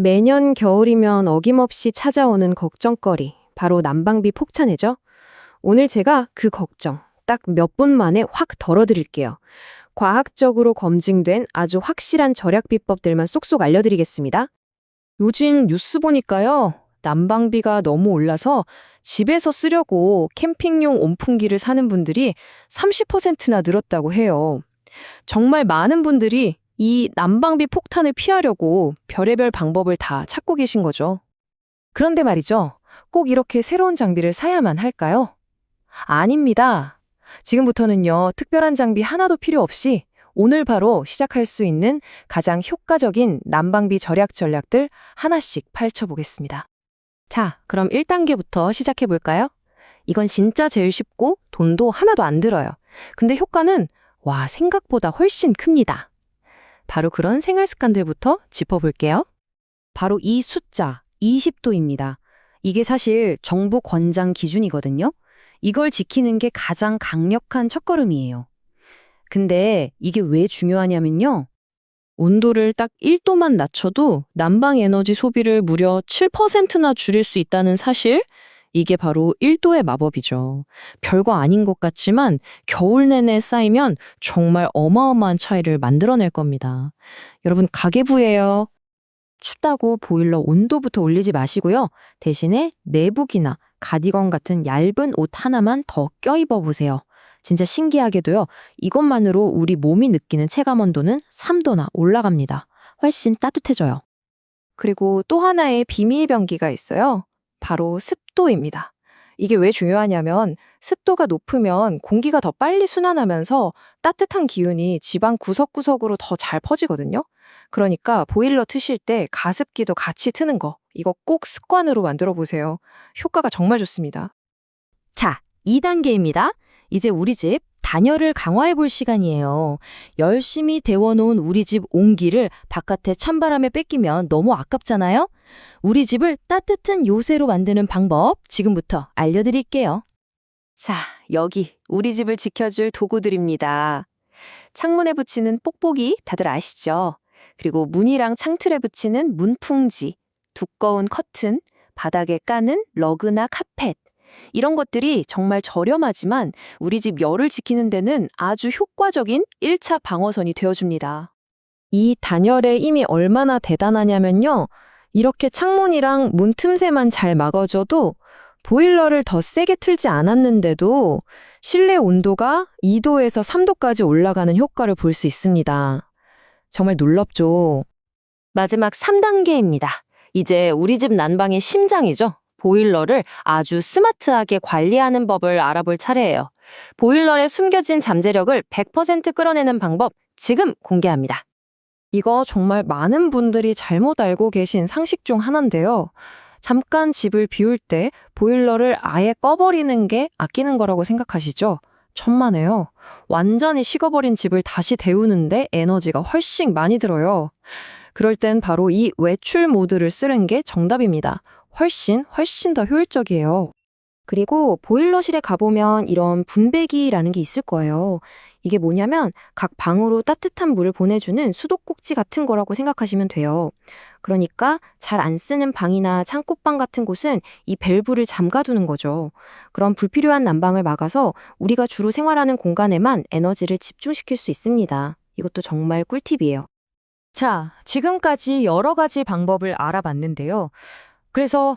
매년 겨울이면 어김없이 찾아오는 걱정거리, 바로 난방비 폭탄이죠. 오늘 제가 그 걱정 딱 몇 분 만에 확 덜어드릴게요. 과학적으로 검증된 아주 확실한 절약 비법들만 쏙쏙 알려드리겠습니다. 요즘 뉴스 보니까요. 난방비가 너무 올라서 집에서 쓰려고 캠핑용 온풍기를 사는 분들이 30%나 늘었다고 해요. 정말 많은 분들이 이 난방비 폭탄을 피하려고 별의별 방법을 다 찾고 계신 거죠. 그런데 말이죠. 꼭 이렇게 새로운 장비를 사야만 할까요? 아닙니다. 지금부터는요, 특별한 장비 하나도 필요 없이 오늘 바로 시작할 수 있는 가장 효과적인 난방비 절약 전략들 하나씩 파헤쳐보겠습니다. 자, 그럼 1단계부터 시작해 볼까요? 이건 진짜 제일 쉽고 돈도 하나도 안 들어요. 근데 효과는 와, 생각보다 훨씬 큽니다. 바로 그런 생활 습관들부터 짚어볼게요. 바로 이 숫자 20도입니다. 이게 사실 정부 권장 기준이거든요. 이걸 지키는 게 가장 강력한 첫걸음이에요. 근데 이게 왜 중요하냐면요. 온도를 딱 1도만 낮춰도 난방 에너지 소비를 무려 7%나 줄일 수 있다는 사실? 이게 바로 1도의 마법이죠. 별거 아닌 것 같지만 겨울 내내 쌓이면 정말 어마어마한 차이를 만들어낼 겁니다. 여러분, 가계부예요. 춥다고 보일러 온도부터 올리지 마시고요. 대신에 내복이나 가디건 같은 얇은 옷 하나만 더 껴입어 보세요. 진짜 신기하게도요. 이것만으로 우리 몸이 느끼는 체감 온도는 3도나 올라갑니다. 훨씬 따뜻해져요. 그리고 또 하나의 비밀 병기가 있어요. 바로 습도입니다. 이게 왜 중요하냐면 습도가 높으면 공기가 더 빨리 순환하면서 따뜻한 기운이 집안 구석구석으로 더 잘 퍼지거든요. 그러니까 보일러 트실 때 가습기도 같이 트는 거 이거 꼭 습관으로 만들어 보세요. 효과가 정말 좋습니다. 자, 2단계입니다. 이제 우리 집 단열을 강화해 볼 시간이에요. 열심히 데워놓은 우리 집 온기를 바깥에 찬바람에 뺏기면 너무 아깝잖아요? 우리 집을 따뜻한 요새로 만드는 방법 지금부터 알려드릴게요. 자, 여기 우리 집을 지켜줄 도구들입니다. 창문에 붙이는 뽁뽁이 다들 아시죠? 그리고 문이랑 창틀에 붙이는 문풍지, 두꺼운 커튼, 바닥에 까는 러그나 카펫. 이런 것들이 정말 저렴하지만 우리 집 열을 지키는 데는 아주 효과적인 1차 방어선이 되어줍니다. 이 단열의 힘이 얼마나 대단하냐면요. 이렇게 창문이랑 문 틈새만 잘 막아줘도 보일러를 더 세게 틀지 않았는데도 실내 온도가 2도에서 3도까지 올라가는 효과를 볼 수 있습니다. 정말 놀랍죠? 마지막 3단계입니다. 이제 우리 집 난방의 심장이죠. 보일러를 아주 스마트하게 관리하는 법을 알아볼 차례예요. 보일러에 숨겨진 잠재력을 100% 끌어내는 방법 지금 공개합니다. 이거 정말 많은 분들이 잘못 알고 계신 상식 중 하나인데요. 잠깐 집을 비울 때 보일러를 아예 꺼버리는 게 아끼는 거라고 생각하시죠? 천만에요. 완전히 식어버린 집을 다시 데우는데 에너지가 훨씬 많이 들어요. 그럴 땐 바로 이 외출 모드를 쓰는 게 정답입니다. 훨씬 훨씬 더 효율적이에요. 그리고 보일러실에 가보면 이런 분배기라는 게 있을 거예요. 이게 뭐냐면 각 방으로 따뜻한 물을 보내주는 수도꼭지 같은 거라고 생각하시면 돼요. 그러니까 잘 안 쓰는 방이나 창고방 같은 곳은 이 밸브를 잠가두는 거죠. 그럼 불필요한 난방을 막아서 우리가 주로 생활하는 공간에만 에너지를 집중시킬 수 있습니다. 이것도 정말 꿀팁이에요. 자, 지금까지 여러 가지 방법을 알아봤는데요. 그래서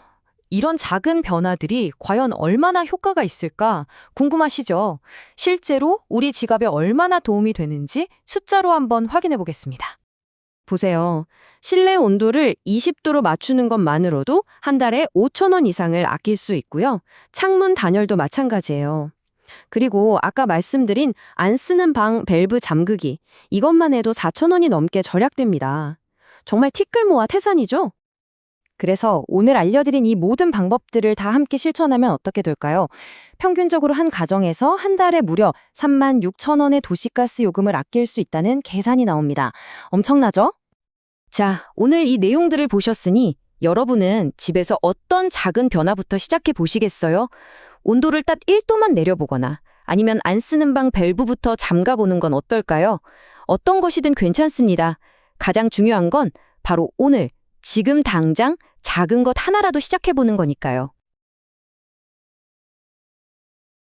이런 작은 변화들이 과연 얼마나 효과가 있을까 궁금하시죠? 실제로 우리 지갑에 얼마나 도움이 되는지 숫자로 한번 확인해 보겠습니다. 보세요. 실내 온도를 20도로 맞추는 것만으로도 한 달에 5천 원 이상을 아낄 수 있고요. 창문 단열도 마찬가지예요. 그리고 아까 말씀드린 안 쓰는 방 밸브 잠그기 이것만 해도 4천 원이 넘게 절약됩니다. 정말 티끌 모아 태산이죠? 그래서 오늘 알려드린 이 모든 방법들을 다 함께 실천하면 어떻게 될까요? 평균적으로 한 가정에서 한 달에 무려 3만 6천 원의 도시가스 요금을 아낄 수 있다는 계산이 나옵니다. 엄청나죠? 자, 오늘 이 내용들을 보셨으니 여러분은 집에서 어떤 작은 변화부터 시작해 보시겠어요? 온도를 딱 1도만 내려보거나 아니면 안 쓰는 방 밸브부터 잠가 보는 건 어떨까요? 어떤 것이든 괜찮습니다. 가장 중요한 건 바로 오늘 지금 당장 작은 것 하나라도 시작해보는 거니까요.